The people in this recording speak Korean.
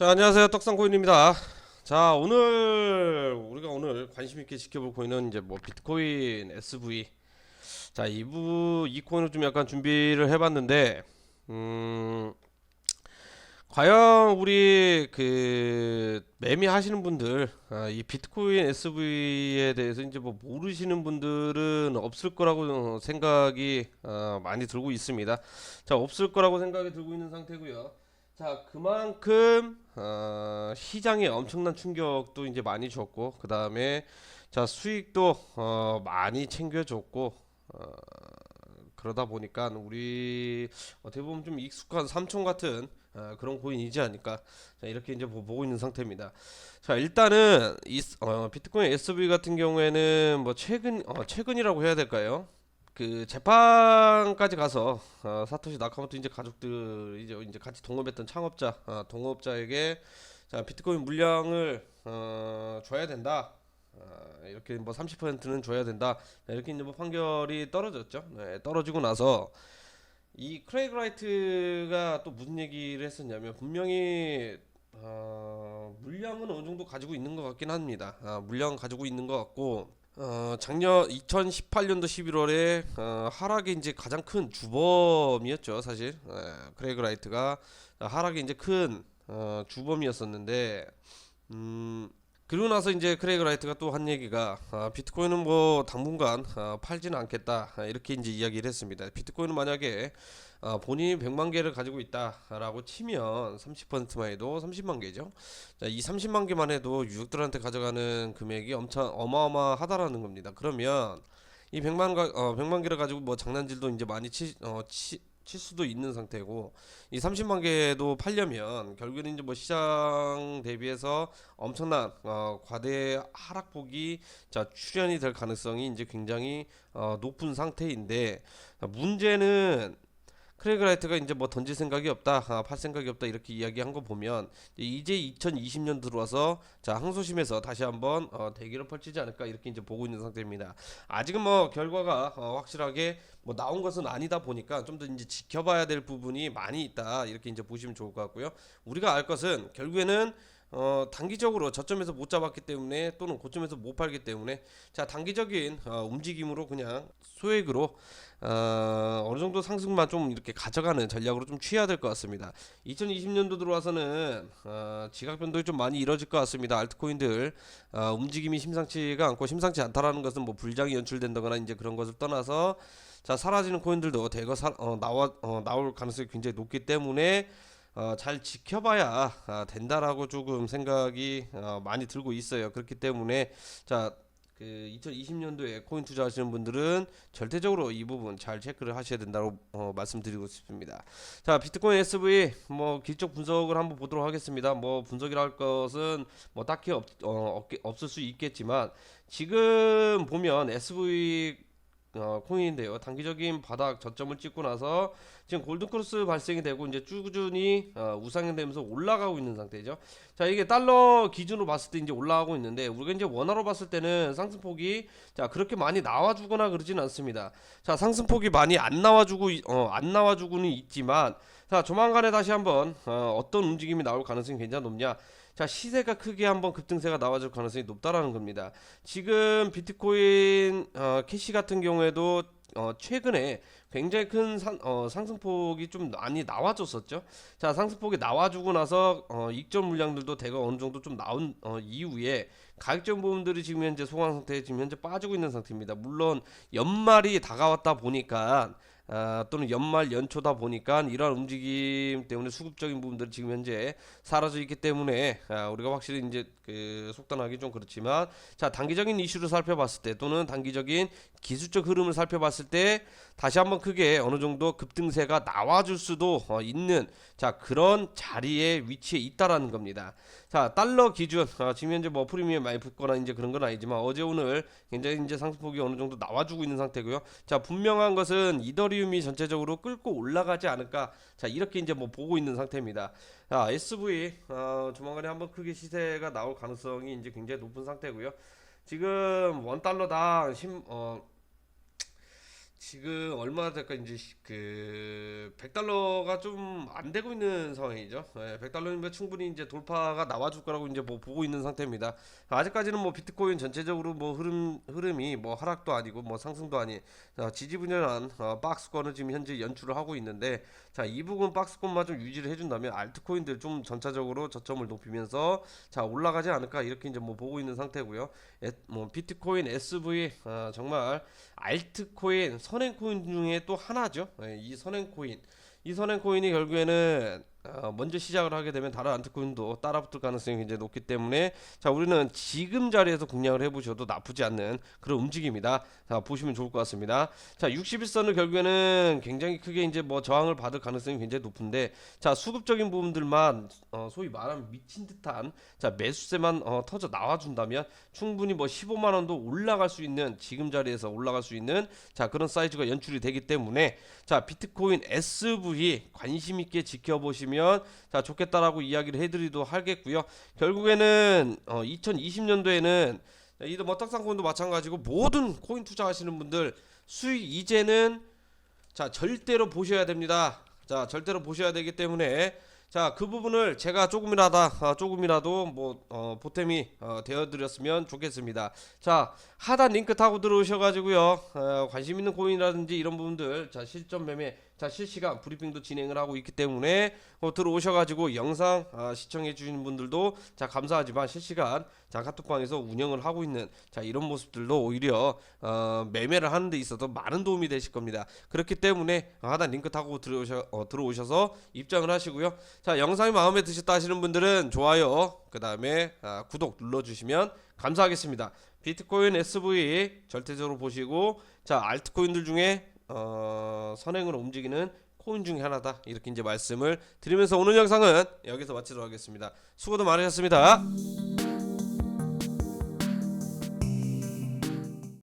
자, 안녕하세요. 떡상 코인입니다. 자, 오늘 우리가 오늘 관심 있게 지켜볼 코인은 이제 뭐 비트코인, SV. 자, 이부 이 코인을 좀 약간 준비를 해봤는데, 음, 과연 우리 그 매매 하시는 분들, 아, 이 비트코인, SV에 대해서 이제 뭐 모르시는 분들은 없을 거라고 생각이 어, 많이 들고 있습니다. 자, 없을 거라고 생각이 들고 있는 상태고요. 자, 그만큼 어, 시장에 엄청난 충격도 이제 많이 줬고, 그 다음에 자 수익도 어, 많이 챙겨줬고, 어, 그러다 보니까 우리 어떻게 보면 좀 익숙한 삼촌 같은 어, 그런 코인이지 않을까 자, 이렇게 이제 보- 보고 있는 상태입니다. 자 일단은 이 어, 비트코인 SV 같은 경우에는 뭐 최근 어, 최근이라고 해야 될까요? 그 재판까지 가서 어, 사토시 나카모토 이제 가족들 이제 이제 같이 동업했던 창업자 어, 동업자에게 자 비트코인 물량을 어, 줘야 된다. 어, 이렇게 뭐 30%는 줘야 된다. 자, 이렇게 이제 뭐 판결이 떨어졌죠. 네, 떨어지고 나서 이 크레이그 라이트가 또 무슨 얘기를 했었냐면 분명히 어, 물량은 어느 정도 가지고 있는 것 같긴 합니다. 아, 물량 가지고 있는 것 같고 어, 작년 2018년도 11월에 어, 하락의 이제 가장 큰 주범이었죠, 사실. 에, 크레이그 라이트가 하락의 이제 큰 어, 주범이었었는데 음, 그리고 나서 이제 크레이그 라이트가 또 한 얘기가 아, 비트코인은 뭐 당분간 아, 팔지는 않겠다 아, 이렇게 이제 이야기를 했습니다. 비트코인은 만약에 아, 본인이 100만 개를 가지고 있다라고 치면 30%만 해도 30만 개죠. 자, 이 30만 개만 해도 유족들한테 가져가는 금액이 엄청 어마어마하다라는 겁니다. 그러면 이 100만 가, 어, 100만 개를 가지고 뭐 장난질도 이제 많이 치, 어, 치, 칠 수도 있는 상태고 이 30만 개도 팔려면 결국에는 이제 뭐 시장 대비해서 엄청난 어, 과대 하락폭이 자 출현이 될 가능성이 이제 굉장히 어, 높은 상태인데 자, 문제는 크레이그 라이트가 이제 뭐 던질 생각이 없다, 아, 팔 생각이 없다 이렇게 이야기한 거 보면 이제 2020년 들어와서 자 항소심에서 다시 한번 어, 대기를 펼치지 않을까 이렇게 이제 보고 있는 상태입니다. 아직은 뭐 결과가 어, 확실하게 뭐 나온 것은 아니다 보니까 좀 더 이제 지켜봐야 될 부분이 많이 있다 이렇게 이제 보시면 좋을 것 같고요. 우리가 알 것은 결국에는 어, 단기적으로 저점에서 못 잡았기 때문에 또는 고점에서 못 팔기 때문에 자 단기적인 어, 움직임으로 그냥 소액으로 어, 어느 정도 상승만 좀 이렇게 가져가는 전략으로 좀 취해야 될 것 같습니다. 2020년도 들어와서는 어, 지각 변동이 좀 많이 이뤄질 것 같습니다. 알트코인들 어, 움직임이 심상치가 않고 심상치 않다라는 것은 뭐 불장이 연출된다거나 이제 그런 것을 떠나서 자 사라지는 코인들도 대거 사, 어, 나와 어, 나올 가능성이 굉장히 높기 때문에 어, 잘 지켜봐야 아, 된다라고 조금 생각이 어, 많이 들고 있어요. 그렇기 때문에 자. 그 2020년도에 코인 투자하시는 분들은 절대적으로 이 부분 잘 체크를 하셔야 된다고 어, 말씀드리고 싶습니다. 자, 비트코인 SV 뭐 길적 분석을 한번 보도록 하겠습니다. 뭐 분석이라 할 것은 뭐 딱히 없, 어, 없, 없을 수 있겠지만 지금 보면 SV 어, 코인인데요. 단기적인 바닥 저점을 찍고 나서 지금 골든크로스 발생이 되고 이제 쭉 꾸준히 어, 우상향되면서 올라가고 있는 상태죠. 자, 이게 달러 기준으로 봤을 때 이제 올라가고 있는데 우리가 이제 원화로 봤을 때는 상승폭이 자, 그렇게 많이 나와주거나 그러진 않습니다. 자, 상승폭이 많이 안 나와주고 이- 어, 안 나와주고는 있지만 자, 조만간에 다시 한번 어, 어떤 움직임이 나올 가능성이 굉장히 높냐? 자, 시세가 크게 한번 급등세가 나와줄 가능성이 높다라는 겁니다. 지금 비트코인 어, 캐시 같은 경우에도 어, 최근에 굉장히 큰 상, 어, 상승폭이 좀 많이 나와줬었죠. 자, 상승폭이 나와주고 나서 어, 익절 물량들도 대거 어느 정도 좀 나온 어, 이후에 가격적 부분들이 지금 현재 소강 상태에 지금 현재 빠지고 있는 상태입니다. 물론 연말이 다가왔다 보니까 아, 또는 연말 연초다 보니까 이러한 움직임 때문에 수급적인 부분들이 지금 현재 사라져 있기 때문에 아, 우리가 확실히 이제 그 속단하기 좀 그렇지만 자 단기적인 이슈를 살펴봤을 때 또는 단기적인 기술적 흐름을 살펴봤을 때 다시 한번 크게 어느 정도 급등세가 나와줄 수도 어, 있는 자 그런 자리에 위치해 있다라는 겁니다. 자 달러 기준 어, 지금 현재 뭐 프리미엄 많이 붙거나 이제 그런 건 아니지만 어제 오늘 굉장히 이제 상승폭이 어느 정도 나와주고 있는 상태고요. 자 분명한 것은 이더리 움이 전체적으로 끌고 올라가지 않을까. 자 이렇게 이제 뭐 보고 있는 상태입니다. 자 SV 어, 조만간에 한번 크게 시세가 나올 가능성이 이제 굉장히 높은 상태고요. 지금 원 달러당 심, 어, 지금 얼마나 될까 이제 시- 그 100달러가 좀 안 되고 있는 상황이죠. 예, 100달러면 충분히 이제 돌파가 나와줄 거라고 이제 뭐 보고 있는 상태입니다. 아직까지는 뭐 비트코인 전체적으로 뭐 흐름 흐름이 뭐 하락도 아니고 뭐 상승도 아닌 자, 지지부진한 어, 박스권을 지금 현재 연출을 하고 있는데 자 이 부분 박스권만 좀 유지를 해준다면 알트코인들 좀 전차적으로 저점을 높이면서 자 올라가지 않을까 이렇게 이제 뭐 보고 있는 상태고요. 에, 뭐 비트코인 SV 아, 정말 알트코인 선 행코인 중에 또 하나죠. 예, 이 선행코인 이 선행코인이 결국에는 어, 먼저 시작을 하게 되면 다른 알트코인도 따라붙을 가능성이 굉장히 높기 때문에 자 우리는 지금 자리에서 공략을 해보셔도 나쁘지 않는 그런 움직임이다. 자 보시면 좋을 것 같습니다. 자 61선을 결국에는 굉장히 크게 이제 뭐 저항을 받을 가능성이 굉장히 높은데 자 수급적인 부분들만 어, 소위 말하면 미친 듯한 자 매수세만 어, 터져 나와준다면 충분히 뭐 15만 원도 올라갈 수 있는 지금 자리에서 올라갈 수 있는 자 그런 사이즈가 연출이 되기 때문에 자 비트코인 SV 관심 있게 지켜보시면 자 좋겠다라고 이야기를 해드리도록 하겠고요. 결국에는 어, 2020년도에는 이도 뭐 떡상코인도 마찬가지고 모든 코인 투자하시는 분들 수익 이제는 자 절대로 보셔야 됩니다. 자 절대로 보셔야 되기 때문에 자 그 부분을 제가 조금이라도 아, 조금이라도 뭐 어, 보탬이 어, 되어드렸으면 좋겠습니다. 자 하단 링크 타고 들어오셔가지고요 어, 관심 있는 코인이라든지 이런 부분들 자 실전 매매 자 실시간 브리핑도 진행을 하고 있기 때문에 어, 들어오셔가지고 영상 아, 시청해 주시는 분들도 자 감사하지만 실시간 자 카톡방에서 운영을 하고 있는 자 이런 모습들도 오히려 어, 매매를 하는 데 있어서 많은 도움이 되실 겁니다. 그렇기 때문에 하단 링크 타고 들어오셔 어, 들어오셔서 입장을 하시고요. 자 영상이 마음에 드셨다 하시는 분들은 좋아요 그 다음에 아, 구독 눌러주시면 감사하겠습니다. 비트코인 SV 절대적으로 보시고 자 알트코인들 중에 어, 선행으로 움직이는 코인 중에 하나다 이렇게 이제 말씀을 드리면서 오늘 영상은 여기서 마치도록 하겠습니다. 수고도 많으셨습니다.